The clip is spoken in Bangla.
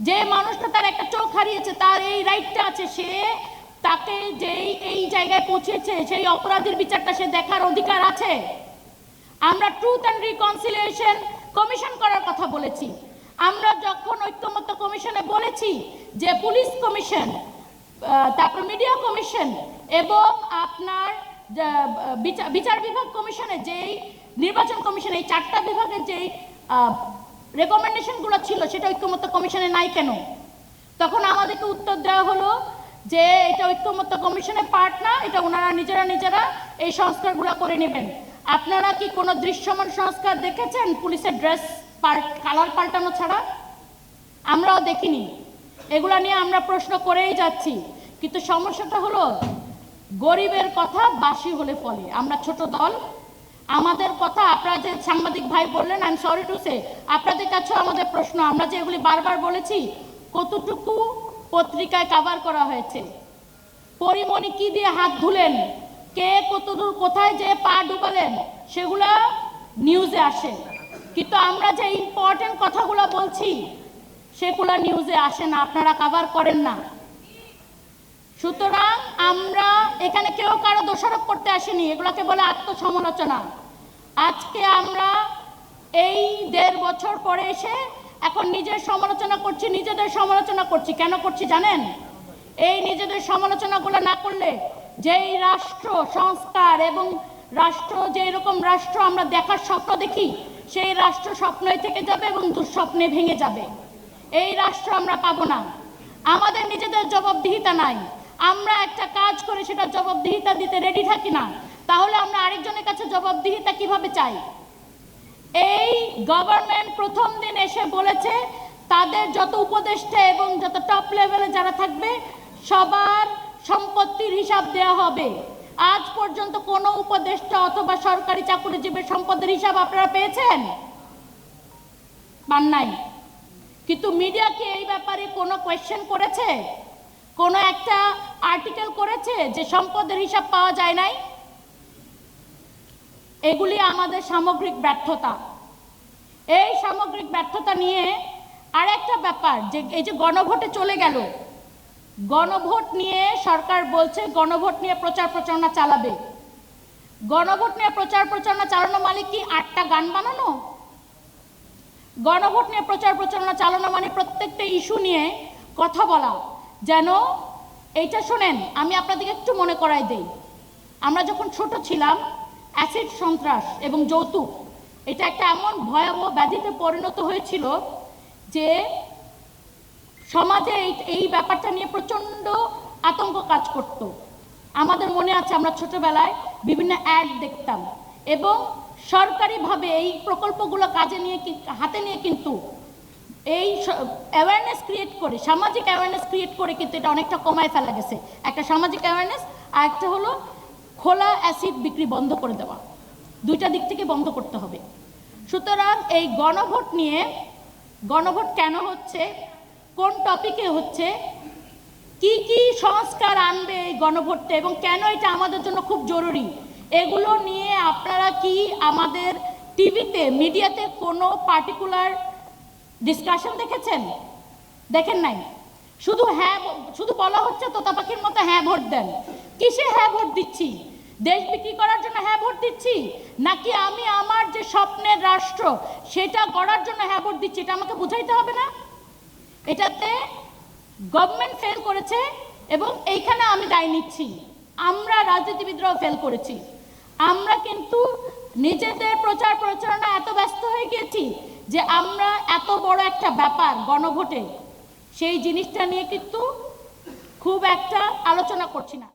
যে মানুষটা তার একটা চোখ হারিয়েছে, তার এই রাইটটা আছে, সে তাকে যেই, এই জায়গায় পৌঁছেছে, সেই অপরাধের বিচারটা সে দেখার অধিকার আছে। আমরা ট্রুথ অ্যান্ড রিকনসিলিয়েশন কমিশন করার কথা বলেছি। আমরা যখন ঐক্যমত্য কমিশনে বলেছি যে পুলিশ কমিশন তারপর মিডিয়া কমিশন এবং আপনার বিচার- বিভাগ কমিশনে যেই নির্বাচন কমিশন এই চারটা বিভাগের যেই রেকমেন্ডেশনগুলো ছিল, সেটা ঐক্যমত্য কমিশনে নাই কেন? তখন আমাদেরকে উত্তর দেওয়া হলো যে, এটা ঐক্যমত্য কমিশনের পার্ট না এটা ওনারা নিজেরা নিজেরা এই সংস্কারগুলো করে নেবেন। আপনারা কি কোনো দৃশ্যমান সংস্কার দেখেছেন? পুলিশের ড্রেস পাল্ট কালার পাল্টানো ছাড়া? আমরাও দেখিনি। এগুলা নিয়ে আমরা প্রশ্ন করেই যাচ্ছি। কিন্তু সমস্যাটা হলো, গরিবের কথা বাসি হলে ফলে। আমরা ছোট দল আমাদের কথা আপনারা যে সাংবাদিক ভাই বললেন I am sorry to say আপনাদের কাছেও আমাদের প্রশ্ন, আমরা যে এগুলি বারবার বলেছি, কতটুকু পত্রিকায় কাভার করা হয়েছে? পরিমণি কি দিয়ে হাত ধুলেন? কে কতদূর কোথায় যে পা ডুবালেন? সেগুলা নিউজে আসে। কিন্তু আমরা যে ইম্পর্টেন্ট কথাগুলো বলছি, সেগুলো নিউজে আসে না, আপনারা কাভার করেন না। সুতরাং আমরা এখানে কেউ কারও দোষারোপ করতে আসেনি, এগুলোকে বলে আত্মসমালোচনা। আজকে আমরা এই দেড় বছর পরে এসে এখন নিজের সমালোচনা করছি, নিজেদের সমালোচনা করছি। কেন করছি জানেন? এই নিজেদের সমালোচনাগুলো না করলে যেই রাষ্ট্র, সংস্কার এবং রাষ্ট্র যেই রকম রাষ্ট্র আমরা দেখার স্বপ্ন দেখি, সেই রাষ্ট্র স্বপ্নই থেকে যাবে এবং দুঃস্বপ্নে ভেঙে যাবে। এই রাষ্ট্র আমরা পাবো না। আমাদের নিজেদের জবাবদিহিতা নাই। আমরা একটা কাজ করে সেটা জবাবদিহিতা দিতে রেডি থাকি না, তাহলে আমরা আরেকজনের কাছে জবাবদিহিতা কীভাবে চাই? এই গভর্নমেন্ট প্রথম দিন এসে বলেছে, তাদের যত উপদেষ্টা এবং যত টপ লেভেলে যারা থাকবে, সবার সম্পত্তির হিসাব দেওয়া হবে। আজ পর্যন্ত কোনো উপদেষ্টা অথবা সরকারি চাকুরিজীবীর সম্পদের হিসাব আপনারা পেয়েছেন? পান নাই। কিন্তু মিডিয়া কি এই ব্যাপারে কোনো কোয়েশ্চেন করেছে? কোনো একটা আর্টিকেল করেছে যে সম্পদের হিসাব পাওয়া যায় নাই? এগুলি আমাদের সামগ্রিক ব্যর্থতা। এই সামগ্রিক ব্যর্থতা নিয়ে আরেকটা ব্যাপার, যে এই যে গণভোটে চলে গেল, গণভোট নিয়ে সরকার বলছে গণভোট নিয়ে প্রচার প্রচারণা চালাবে। গণভোট নিয়ে প্রচার প্রচারণা চালানো মানে কি আটটা গান বানানো? গণভোট নিয়ে প্রচার প্রচারণা চালানো মানে প্রত্যেকটা ইস্যু নিয়ে কথা বলা। যেন এইটা শোনেন, আমি আপনাদেরকে একটু মনে করাই দেই। আমরা যখন ছোট ছিলাম অ্যাসিড সন্ত্রাস এবং যৌতুক, এটা একটা এমন ভয়াবহ ব্যাধিতে পরিণত হয়েছিল যে সমাজে এই এই ব্যাপারটা নিয়ে প্রচণ্ড আতঙ্ক কাজ করত। আমাদের মনে আছে আমরা ছোটবেলায় বিভিন্ন অ্যাড দেখতাম এবং সরকারিভাবে এই প্রকল্পগুলো কাজে নিয়ে হাতে নিয়ে কিন্তু এই অ্যাওয়ারনেস ক্রিয়েট করে, সামাজিক অ্যাওয়ারনেস ক্রিয়েট করে কিন্তু এটা অনেকটা কমায় ফেলা গেছে। একটা সামাজিক অ্যাওয়ারনেস আর একটা হলো খোলা অ্যাসিড বিক্রি বন্ধ করে দেওয়া। দুইটা দিক থেকে বন্ধ করতে হবে। সুতরাং এই গণভোট নিয়ে, গণভোট কেন হচ্ছে, কোন টপিকে হচ্ছে, কি কি সংস্কার আনবে এই গণভোটটা এবং কেন এটা আমাদের জন্য খুব জরুরি, এগুলো নিয়ে আপনারা কি আমাদের টিভিতে মিডিয়াতে কোনো পার্টিকুলার ডিসকাশন দেখেছেন? দেখেন নাই? শুধু হ্যাঁ শুধু বলা হচ্ছে তোতা পাখির মতো হ্যাঁ ভোট দেন। কিসে হ্যাঁ ভোট দিচ্ছি? দেশ বিক্রি করার জন্য হ্যাঁ ভোট দিচ্ছি? নাকি আমি আমার যে স্বপ্নের রাষ্ট্র, সেটা গড়ার জন্য হ্যাঁ ভোট দিচ্ছি? এটা আমাকে বুঝাইতে হবে না? এটাতে গভর্নমেন্ট ফেল করেছে এবং এইখানে আমি দায় নিচ্ছি। আমরা রাজনীতিবিদরাও ফেল করেছি। আমরা কিন্তু নিজেদের প্রচার প্রচারণা এত ব্যস্ত হয়ে গেছি যে আমরা এত বড় একটা ব্যাপার গণভোটে, সেই জিনিসটা নিয়ে কিন্তু খুব একটা আলোচনা করছি না।